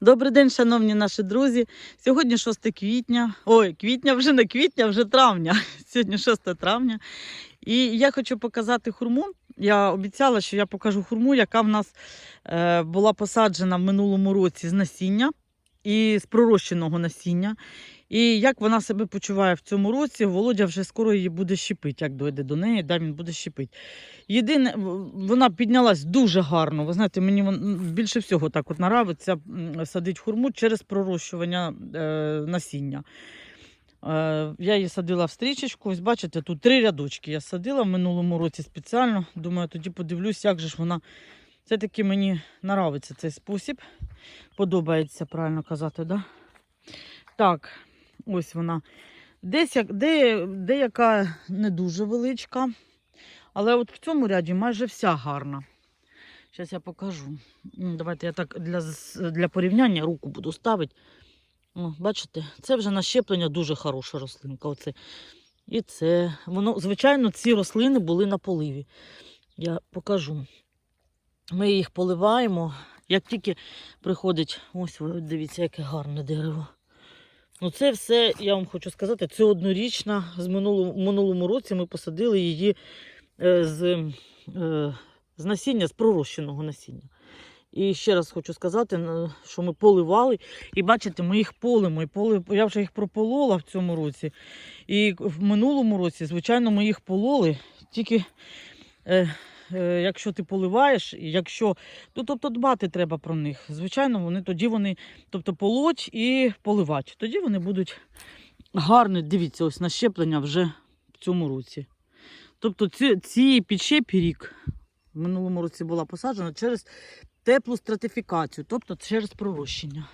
Добрий день, шановні наші друзі. Сьогодні 6 квітня. Ой, квітня вже не квітня, вже травня. Сьогодні 6 травня. І я хочу показати хурму. Я обіцяла, що я покажу хурму, яка в нас е, була посаджена в минулому році з насіння і з пророщеного насіння. І як вона себе почуває в цьому році, Володя вже скоро її буде щепити, як дойде до неї, да, він буде щепити. Єдине, вона піднялась дуже гарно. Ви знаєте, мені більше всього так от нравиться м, садити хурму через пророщування е, насіння. Е, я її садила в стрічечку. Ось бачите, тут три рядочки я садила в минулому році спеціально. Думаю, тоді подивлюсь, як же ж вона. Все-таки мені нравиться цей спосіб. Подобається, правильно казати, да? Так, ось вона. Десь як, де, деяка не дуже величка. Але от в цьому ряді майже вся гарна. Зараз я покажу. Давайте я так для, для порівняння руку буду ставити. О, бачите, це вже на щеплення дуже хороша рослинка. Оце. І це. Воно, звичайно, ці рослини були на поливі. Я покажу. Ми їх поливаємо. Як тільки приходить, ось ви дивіться, яке гарне дерево. Ну, це все, я вам хочу сказати, це однорічна. З минулого, в минулому році ми посадили її е, з, е, з насіння, з пророщеного насіння. І ще раз хочу сказати, що ми поливали, і бачите, ми їх полимо. І поли... Я вже їх прополола в цьому році. І в минулому році, звичайно, ми їх пололи. Тільки е, якщо ти поливаєш, якщо ну, тобто дбати треба про них. Звичайно, вони тоді вони, тобто полоть і поливати. Тоді вони будуть гарні. Дивіться, ось нащеплення вже в цьому році. Тобто ці, ці підщепі рік в минулому році була посаджена через теплу стратифікацію, тобто через пророщення.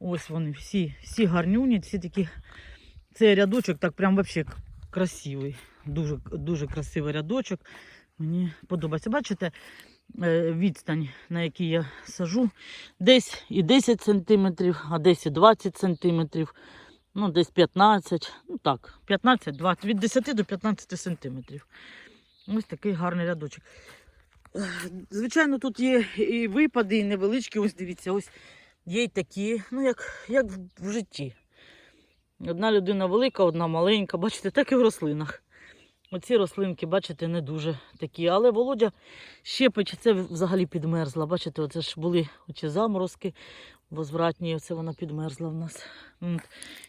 Ось вони всі, всі гарнюні, всі такі. Цей рядочок так прям взагалі красивий. Дуже, дуже красивий рядочок. Мені подобається. Бачите, е, відстань, на якій я сажу, десь і 10 см, а десь і 20 см, ну десь 15, ну так, 15-20, від 10 до 15 см. Ось такий гарний рядочок. Е, Звичайно, тут є і випади, і невеличкі. Ось дивіться, ось є й такі, ну як, як в, в житті. Одна людина велика, одна маленька. Бачите, так і в рослинах. Оці рослинки, бачите, не дуже такі. Але Володя щепить, це взагалі підмерзла. Бачите, оце ж були оці заморозки возвратні, оце вона підмерзла в нас.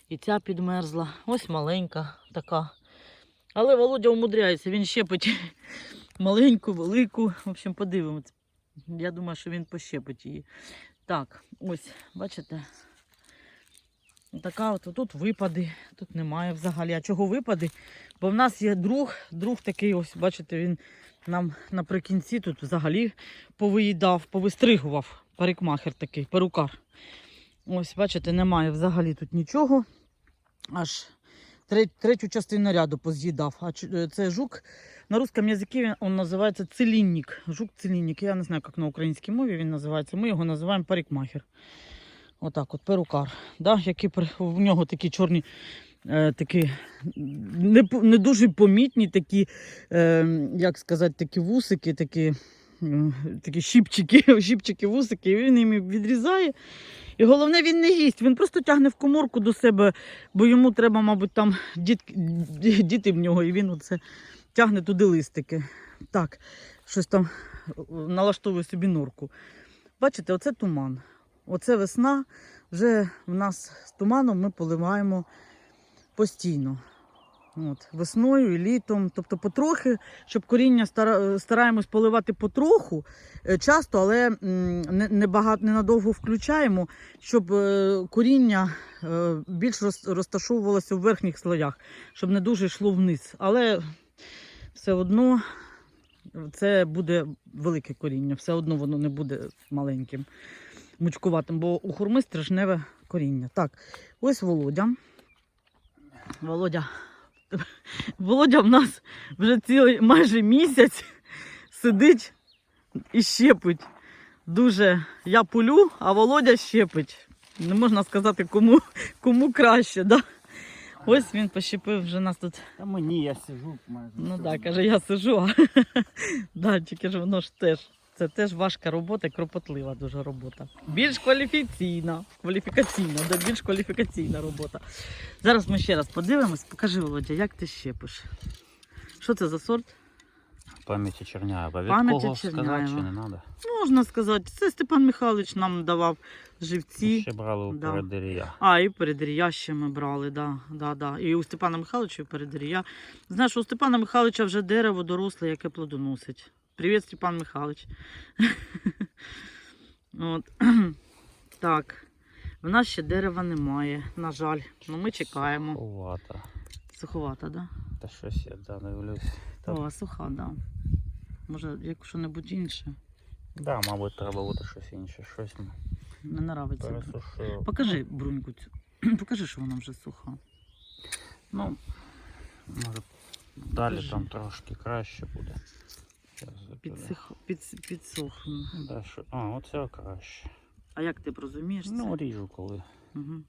І ця підмерзла. Ось маленька така. Але Володя умудряється, він щепить маленьку, велику. В общем, подивимось. Я думаю, що він пощепить її. Так, ось, бачите. Така от тут випади, тут немає взагалі. А чого випади? Бо в нас є друг, друг такий, ось, бачите, він нам наприкінці тут взагалі повиїдав, повистригував. Парикмахер такий, перукар. Ось, бачите, немає взагалі тут нічого. Аж третю частину ряду поз'їдав. А е, це жук. На русском язикі він називається целінник. Жук целінник. Я не знаю, як на українській мові він називається. Ми його називаємо парикмахер. Отак, от перукар. Да? Які в нього такі чорні, е, такі не, не дуже помітні, такі, е, як сказати, такі вусики, такі, е, такі щіпчики, щіпчики, вусики, і він їм відрізає. І головне, він не їсть, він просто тягне в коморку до себе, бо йому треба, мабуть, там діт, діти в нього, і він оце тягне туди листики. Так, щось там е, налаштовує собі норку. Бачите, оце туман. Оце весна. Вже в нас з туманом ми поливаємо постійно. От, весною і літом. Тобто потрохи, щоб коріння стараємось поливати потроху, е, часто, але не, багато, не надовго включаємо, щоб е, коріння е, більш розташовувалося в верхніх слоях, щоб не дуже йшло вниз. Але все одно це буде велике коріння, все одно воно не буде маленьким, мучкуватим, бо у хурми стрижневе коріння. Так, ось Володя. Володя. Володя в нас вже цілий майже місяць сидить і щепить. Дуже я пулю, а Володя щепить. Не можна сказати, кому, кому краще. Да? Ось він пощепив вже нас тут. Та мені я сижу майже. Ну так, каже, я сижу, а да, тільки ж воно ж теж. Це теж важка робота, і кропотлива дуже робота. Більш кваліфікаційна. Кваліфікаційна, да, більш кваліфікаційна робота. Зараз ми ще раз подивимось. Покажи, Володя, як ти щепиш. Що це за сорт? Пам'яті Черняєва. Від Пам'яті кого сказати чи не треба? Можна сказати, це Степан Михайлович нам давав живці. Ще брали у Да. передирія. А, і передирія ще ми брали, да, да, да. І у Степана Михайловича і передирія. Знаєш, у Степана Михайловича вже дерево доросле, яке плодоносить. Привіт, Степан Михайлович. От. Так. В нас ще дерева немає, на жаль. Ну ми чекаємо. Суховата. Суховата, да? Та щось я да, дивлюсь. Та, О, суха, да. Може, як що-небудь інше. да, мабуть, треба буде щось інше. Щось Не нравиться. пересушив. Покажи бруньку цю. Покажи, що вона вже суха. Ну, може, далі Покажи. там трошки краще буде. Підсих... Під... Підсохне. Да, що... А, оце краще. А як ти розумієш це? Ну, ріжу коли. Угу.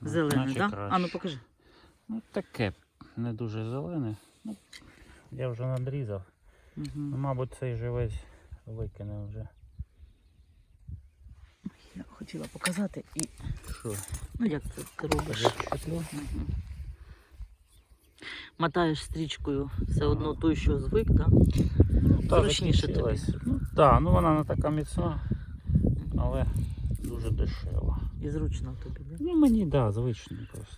Ну, так? Да? А ну покажи. Ну, таке не дуже зелене. Ну, я вже надрізав. Ну, мабуть, цей живець викине вже. Я хотіла показати і. Що? Ну як це ти робиш? Угу. Мотаєш стрічкою все одно той, що звик, так? Ну, та Зручніше тобі. Ну, так, ну вона не така міцна, але дуже дешева. І зручно тобі, так? Ну мені так, да, звично просто.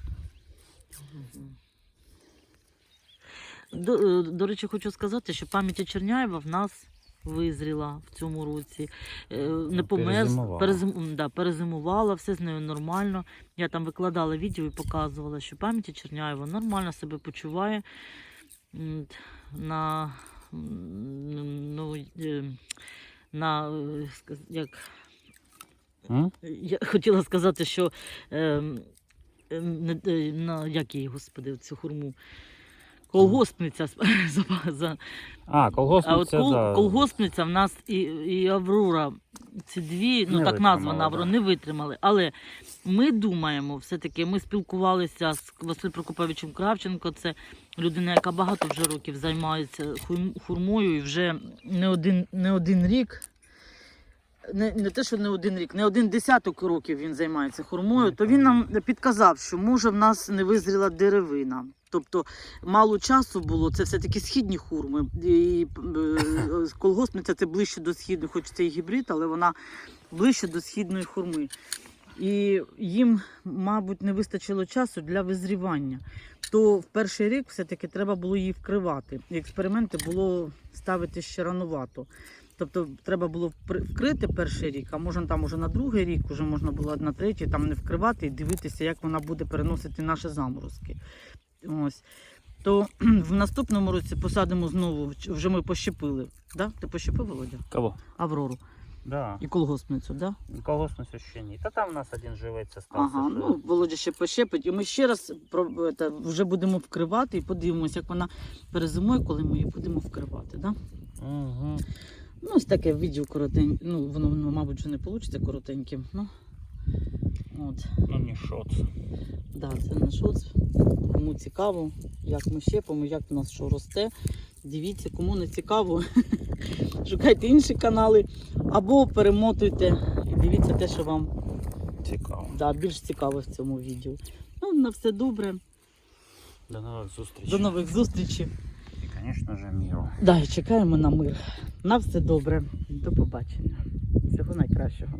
До, е, до речі, хочу сказати, що пам'ять Черняєва в нас визріла в цьому році. Е, Не перезимувала. перезим, да, перезимувала, все з нею нормально. Я там викладала відео і показувала, що пам'ять Черняєва нормально себе почуває. На, ну, е, на, е, як, я хотіла сказати, що ем, ем, е, на як її, господи, цю хурму. Колгоспниця за, за, А, колгоспниця, а от кол, да. колгоспниця в нас і, і Аврора, ці дві, ну Не так названа Аврора, да. не витримали. Але ми думаємо, все-таки ми спілкувалися з Василем Прокоповичем Кравченко. Це людина, яка багато вже років займається хурмою і вже не один, не один рік. Не, не те, що не один рік, не один десяток років він займається хурмою, то він нам підказав, що може в нас не визріла деревина. Тобто мало часу було, це все-таки східні хурми. І е, колгоспниця це ближче до східної, хоч це і гібрид, але вона ближче до східної хурми. І їм, мабуть, не вистачило часу для визрівання. То в перший рік все-таки треба було її вкривати. Експерименти було ставити ще ранувато. Тобто треба було вкрити перший рік, а можна там уже на другий рік, вже можна було на третій там не вкривати і дивитися, як вона буде переносити наші заморозки. Ось. То в наступному році посадимо знову, вже ми пощепили. Да? Ти пощепив, Володя? Кого? Аврору Да. і колгоспницю, да? Колгоспницю ще ні. Та там у нас один живець стався. Ага, ну Володя ще пощепить. І ми ще раз про, це, вже будемо вкривати і подивимося, як вона перезимує, коли ми її будемо вкривати. Да? Угу. Ну, ось таке відео коротеньке. Ну, воно, воно, мабуть, вже не вийде коротеньким. Ну, от. Ну не шоц. Да, це наш шоц. Кому цікаво, як ми щепимо, як в нас що росте. Дивіться, кому не цікаво, шукайте інші канали або перемотуйте і дивіться те, що вам Цікаво. да, більш цікаво в цьому відео. Ну, на все добре. До нових зустрічей. До нових зустрічей. І, звісно ж, міру. Да, і чекаємо на мир. На все добре. До побачення. Всього найкращого.